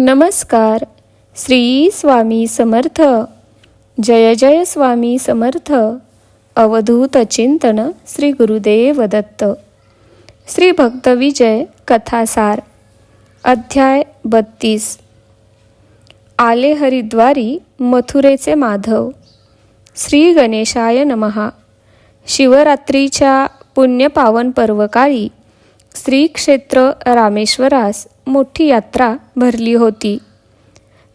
नमस्कार. श्री स्वामी समर्थ. जय जय स्वामी समर्थ. अवधूत चिंतन श्री गुरुदेव दत्त. श्री भक्त विजय कथासार. अध्याय बत्तीस. आले हरिद्वारी मथुरेचे माधव. श्री गणेशाय नमहा शिवरात्रीच्या पुण्यपावन पर्वकाळी श्री क्षेत्र रामेश्वरास मोठी यात्रा भरली होती.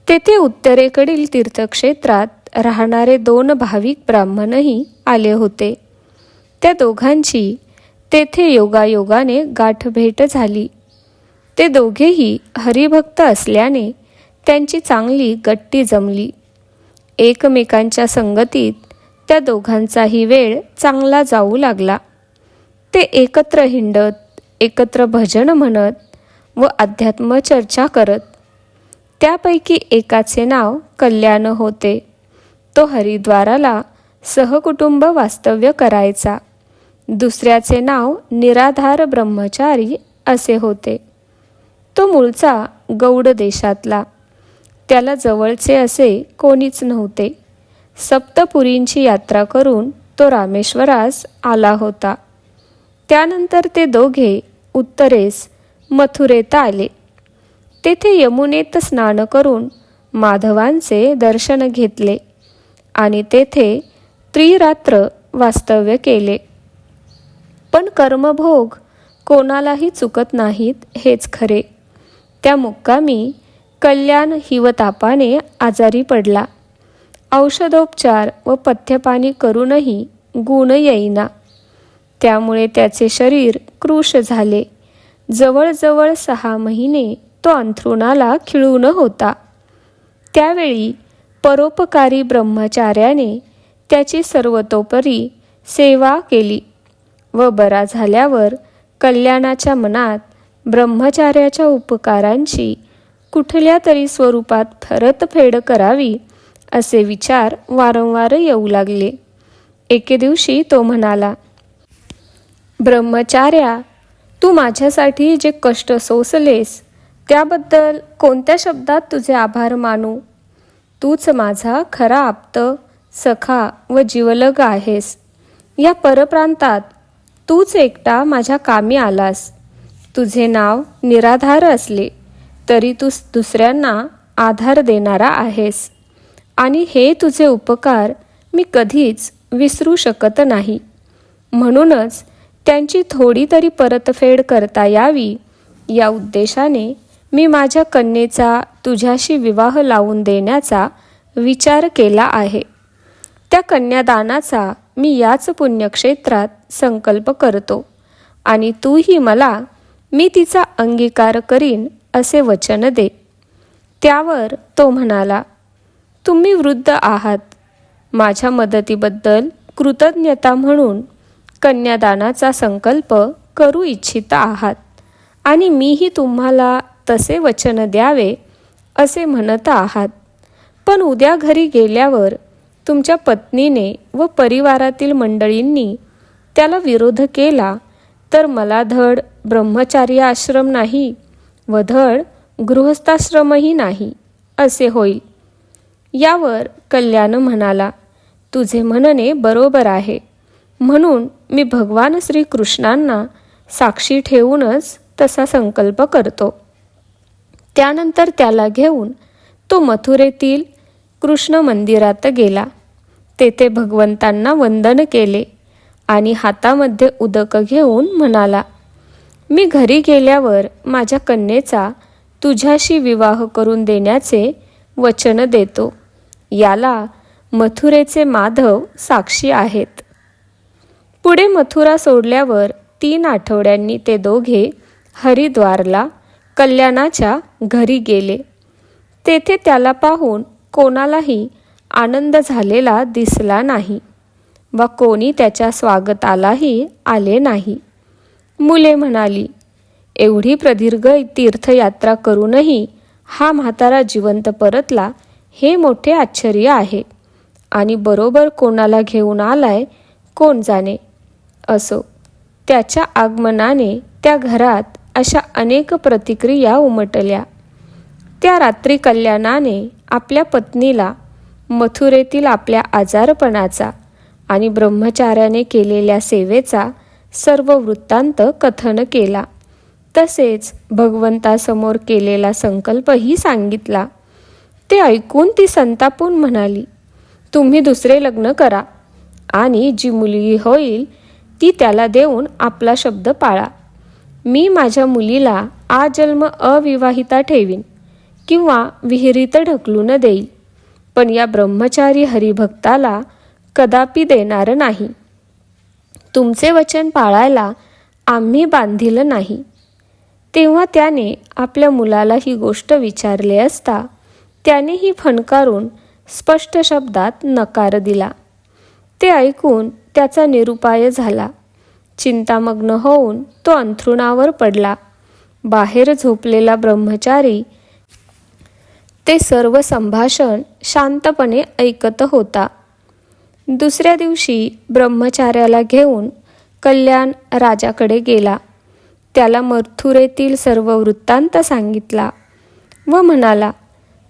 तेथे उत्तरेकडील तीर्थक्षेत्रात राहणारे दोन भाविक ब्राह्मणही आले होते. त्या दोघांची तेथे योगायोगाने गाठभेट झाली. ते दोघेही हरिभक्त असल्याने त्यांची चांगली गट्टी जमली. एकमेकांच्या संगतीत त्या दोघांचाही वेळ चांगला जाऊ लागला. ते एकत्र हिंडत एकत्र भजन म्हणत व अध्यात्म चर्चा करत. त्यापैकी एकाचे नाव कल्याण होते. तो हरिद्वाराला सहकुटुंब वास्तव्य करायचा. दुसऱ्याचे नाव निराधार ब्रह्मचारी असे होते. तो मूळचा गौड देशातला. त्याला जवळचे असे कोणीच नव्हते. सप्तपुरींची यात्रा करून तो रामेश्वरास आला होता. त्यानंतर ते दोघे उत्तरेस मथुरेत आले. तेथे यमुनेत स्नान करून माधवांचे दर्शन घेतले आणि तेथे त्रिरात्र वास्तव्य केले. पण कर्मभोग कोणालाही चुकत नाहीत हेच खरे. त्या मुक्कामी कल्याण हिवतापाने आजारी पडला. औषधोपचार व पथ्यपाणी करूनही गुण येईना. त्यामुळे त्याचे शरीर कृश झाले. जवळजवळ सहा महिने तो अंथरुणाला खिळून होता. त्यावेळी परोपकारी ब्रह्मचार्याने त्याची सर्वतोपरी सेवा केली व बरा झाल्यावर कल्याणाच्या मनात ब्रह्मचार्याच्या उपकारांची कुठल्या तरी स्वरूपात परतफेड करावी असे विचार वारंवार येऊ लागले. एके दिवशी तो म्हणाला ब्रह्मचार्या तू माझ्यासाठी जे कष्ट सोसलेस त्याबद्दल कोणत्या शब्दात तुझे आभार मानू? तूच माझा खरा आप्त सखा व जीवलग आहेस. या परप्रांतात तूच एकटा माझ्या कामी आलास. तुझे नाव निराधार असले तरी तू दुसऱ्यांना आधार देणारा आहेस. आणि हे तुझे उपकार मी कधीच विसरू शकत नाही. म्हणूनच त्यांची थोडी तरी परतफेड करता यावी या उद्देशाने मी माझ्या कन्येचा तुझ्याशी विवाह लावून देण्याचा विचार केला आहे. त्या कन्यादानाचा मी याच पुण्यक्षेत्रात संकल्प करतो आणि तूही मला मी तिचा अंगीकार करीन असे वचन दे. त्यावर तो म्हणाला तुम्ही वृद्ध आहात. माझ्या मदतीबद्दल कृतज्ञता म्हणून कन्यादानाचा संकल्प करू इच्छित आहात. आणि मीही तुम्हाला तसे वचन द्यावे असे म्हणत आहात. पण उद्या घरी गेल्यावर तुमच्या पत्नीने व परिवारातील मंडळींनी त्याला विरोध केला तर मला धड ब्रह्मचार्य आश्रम नाही व धड गृहस्थाश्रमही नाही असे होईल. यावर कल्याण म्हणाला तुझे म्हणणे बरोबर आहे. म्हणून मी भगवान श्रीकृष्णांना साक्षी ठेवूनच तसा संकल्प करतो. त्यानंतर त्याला घेऊन तो मथुरेतील कृष्ण मंदिरात गेला. तेथे भगवंतांना वंदन केले आणि हातामध्ये उदक घेऊन म्हणाला मी घरी गेल्यावर माझ्या कन्येचा तुझ्याशी विवाह करून देण्याचे वचन देतो. याला मथुरेचे माधव साक्षी आहेत. पुढे मथुरा सोडल्यावर तीन आठवड्यांनी ते दोघे हरिद्वारला कल्याणाच्या घरी गेले. तेथे त्याला पाहून कोणालाही आनंद झालेला दिसला नाही व कोणी त्याच्या स्वागतालाही आले नाही. मुले म्हणाली एवढी प्रदीर्घ तीर्थयात्रा करूनही हा म्हातारा जिवंत परतला हे मोठे आश्चर्य आहे. आणि बरोबर कोणाला घेऊन आलाय कोण जाणे? असो. त्याच्या आगमनाने त्या घरात अशा अनेक प्रतिक्रिया उमटल्या. त्या रात्री कल्याणाने आपल्या पत्नीला मथुरेतील आपल्या आजारपणाचा आणि ब्रह्मचार्याने केलेल्या सेवेचा सर्व वृत्तांत कथन केला. तसेच भगवंतासमोर केलेला संकल्पही सांगितला. ते ऐकून ती संतापून म्हणाली तुम्ही दुसरे लग्न करा आणि जी मुलगी होईल ती त्याला देऊन आपला शब्द पाळा. मी माझ्या मुलीला आजन्म अविवाहिता ठेवीन किंवा विहिरीत ढकलून देईल पण या ब्रह्मचारी हरिभक्ताला कदापि देणार नाही. तुमचे वचन पाळायला आम्ही बांधिलं नाही. तेव्हा त्याने आपल्या मुलाला ही गोष्ट विचारली असता त्यानेही फणकारून स्पष्ट शब्दात नकार दिला. ते ऐकून त्याचा निरुपाय झाला. चिंतामग्न होऊन तो अंथरुणावर पडला. बाहेर झोपलेला ब्रह्मचारी ते सर्व संभाषण शांतपणे ऐकत होता. दुसऱ्या दिवशी ब्रह्मचार्याला घेऊन कल्याण राजाकडे गेला. त्याला मथुरेतील सर्व वृत्तांत सांगितला व म्हणाला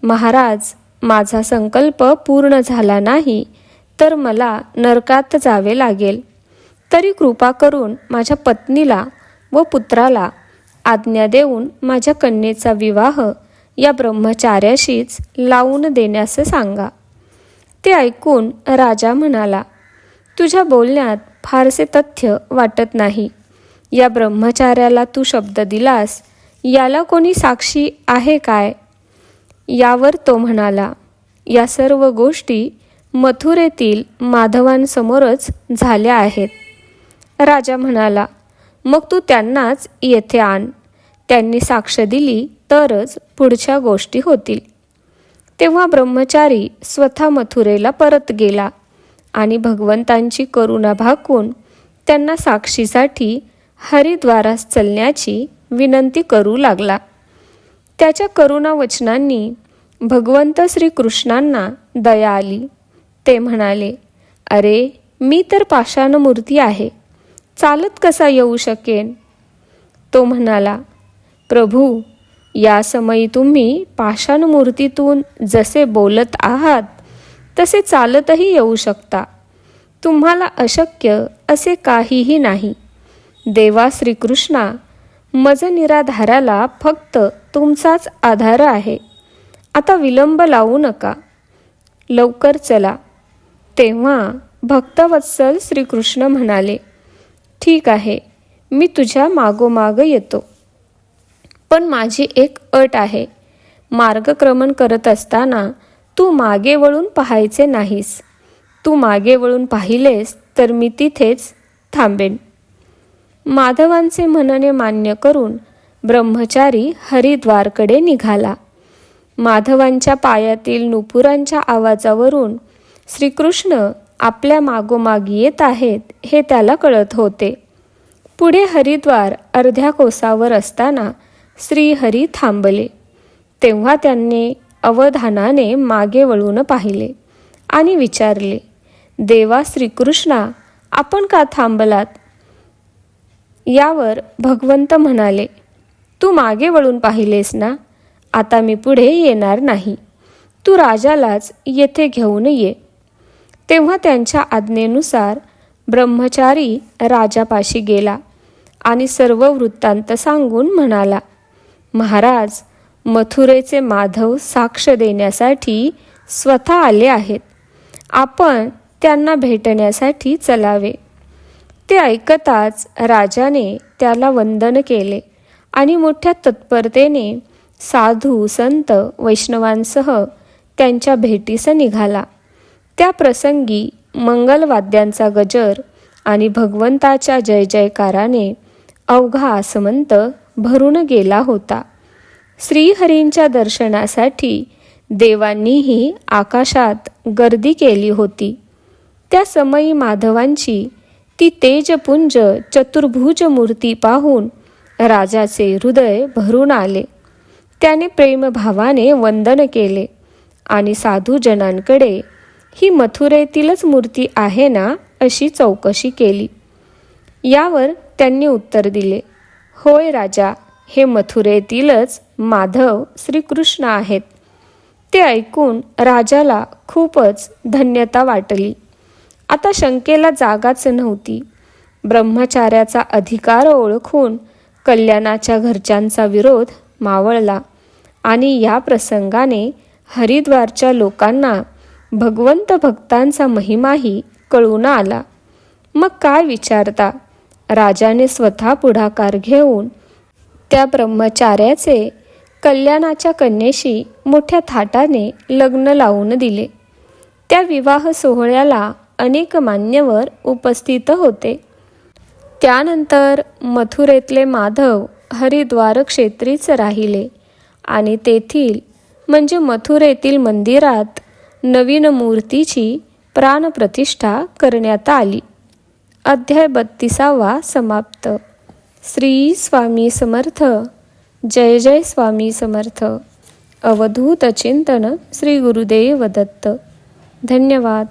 महाराज माझा संकल्प पूर्ण झाला नाही. तर मला नरकात जावे लागेल. तरी कृपा करून माझ्या पत्नीला व पुत्राला आज्ञा देऊन माझ्या कन्येचा विवाह या ब्रह्मचार्याशीच लावून देण्यास सांगा. ते ऐकून राजा म्हणाला तुझ्या बोलण्यात फारसे तथ्य वाटत नाही. या ब्रह्मचार्याला तू शब्द दिलास याला कोणी साक्षी आहे काय? यावर तो म्हणाला या सर्व गोष्टी मथुरेतील माधवांसमोरच झाल्या आहेत. राजा म्हणाला मग तू त्यांनाच येथे आण. त्यांनी साक्ष दिली तरच पुढच्या गोष्टी होतील. तेव्हा ब्रह्मचारी स्वतः मथुरेला परत गेला आणि भगवंतांची करुणा भाकून त्यांना साक्षीसाठी हरिद्वारास चलण्याची विनंती करू लागला. त्याच्या करुणा वचनांनी भगवंत श्रीकृष्णांना दया आली. ते म्हणाले अरे मी तर पाषाणमूर्ती आहे. चालत कसा येऊ शकेन? तो म्हणाला प्रभू या समयी तुम्ही पाषाणमूर्तीतून जसे बोलत आहात तसे चालतही येऊ शकता. तुम्हाला अशक्य असे काहीही नाही. देवा श्रीकृष्णा मज निराधाराला फक्त तुमचाच आधार आहे. आता विलंब लावू नका. लवकर चला. तेव्हा भक्तवत्सल श्रीकृष्ण म्हणाले ठीक आहे मी तुझ्या मागोमाग येतो. पण माझी एक अट आहे. मार्गक्रमण करत असताना तू मागे वळून पाहायचे नाहीस. तू मागे वळून पाहिलेस तर मी तिथेच थांबेन. माधवांचे म्हणणे मान्य करून ब्रह्मचारी हरिद्वारकडे निघाला. माधवांच्या पायातील नुपुरांच्या आवाजावरून श्रीकृष्ण आपल्या मागोमाग येत आहेत हे त्याला कळत होते. पुढे हरिद्वार अर्ध्या कोसावर असताना श्रीहरी थांबले. तेव्हा त्यांनी अवधानाने मागे वळून पाहिले आणि विचारले देवा श्रीकृष्णा आपण का थांबलात? यावर भगवंत म्हणाले तू मागे वळून पाहिलेस ना? आता मी पुढे येणार नाही. तू राजालाच येथे घेऊन ये. तेव्हा त्यांच्या आज्ञेनुसार ब्रह्मचारी राजापाशी गेला आणि सर्व वृत्तांत सांगून म्हणाला महाराज मथुरेचे माधव साक्ष देण्यासाठी स्वतः आले आहेत. आपण त्यांना भेटण्यासाठी चलावे. ते ऐकताच राजाने त्याला वंदन केले आणि मोठ्या तत्परतेने साधू संत वैष्णवांसह त्यांच्या भेटीस निघाला. त्या प्रसंगी मंगलवाद्यांचा गजर आणि भगवंताच्या जय जयकाराने अवघा आसमंत भरून गेला होता. श्रीहरींच्या दर्शनासाठी देवांनीही आकाशात गर्दी केली होती. त्या समयी माधवांची ती तेजपुंज चतुर्भुज मूर्ती पाहून राजाचे हृदय भरून आले. त्याने प्रेमभावाने वंदन केले आणि साधूजनांकडे ही मथुरेतीलच मूर्ती आहे ना अशी चौकशी केली. यावर त्यांनी उत्तर दिले होय राजा हे मथुरेतीलच माधव श्रीकृष्ण आहेत. ते ऐकून राजाला खूपच धन्यता वाटली. आता शंकेला जागाच नव्हती. ब्रह्मचार्याचा अधिकार ओळखून कल्याणाच्या घरच्यांचा विरोध मावळला आणि या प्रसंगाने हरिद्वारच्या लोकांना भगवंत भक्तांचा महिमाही कळून आला. मग काय विचारता? राजाने स्वतः पुढाकार घेऊन त्या ब्रह्मचार्याचे कल्याणाच्या कन्येशी मोठ्या थाटाने लग्न लावून दिले. त्या विवाह सोहळ्याला अनेक मान्यवर उपस्थित होते. त्यानंतर मथुरेतले माधव हरिद्वार क्षेत्रीच राहिले आणि तेथील म्हणजे मथुरेतील मंदिरात नवीन मूर्तीची प्राणप्रतिष्ठा करण्यात आली. अध्याय बत्तीसावा समाप्त. श्री स्वामी समर्थ. जय जय स्वामी समर्थ. अवधूत चिंतन श्री गुरुदेव दत्त. धन्यवाद.